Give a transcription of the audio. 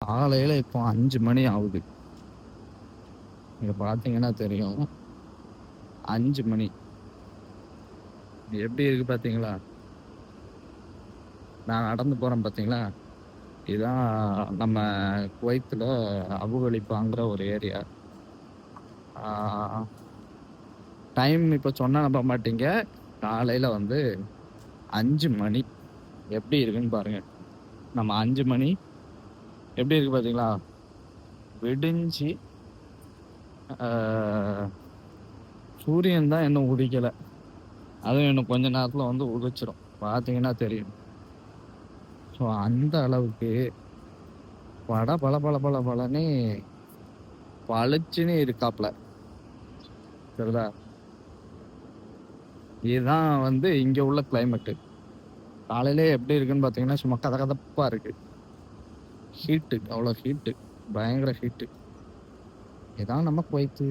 காலையில் இப்போ அஞ்சு மணி ஆகுது. நீங்கள் பார்த்தீங்கன்னா தெரியும். அஞ்சு மணி. எப்படி இருக்கு பார்த்தீங்களா நான் நடந்து போகிறேன் பார்த்தீங்களா இதுதான் நம்ம குவைத்தில் அபுகலிப்பாங்கிற ஒரு ஏரியா. டைம் இப்போ சொன்னால் நம்ப மாட்டீங்க. காலையில் வந்து அஞ்சு மணி. எப்படி இருக்குன்னு பாருங்கள் நம்ம அஞ்சு மணி எப்படி இருக்கு பார்த்தீங்களா விடிஞ்சு ஆஹ், சூரியன் தான் இன்னும் உதிக்கலை. அதுவும் இன்னும் கொஞ்ச நேரத்தில் வந்து உதிச்சிடும் பார்த்தீங்கன்னா தெரியும். ஸோ அந்த அளவுக்கு பட பல பல பல பலன்னு பளிச்சுன்னு இருக்காப்ல. சரிதா? இதுதான் வந்து இங்கே உள்ள கிளைமேட்டு காலையிலே எப்படி இருக்குன்னு பார்த்தீங்கன்னா சும்மா கத கதப்பா இருக்கு. ஹீட்டு அவ்வளோ ஹீட்டு பயங்கர ஹீட்டு இதான் நம்ம குவைத்து